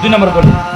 দুই নম্বর বলি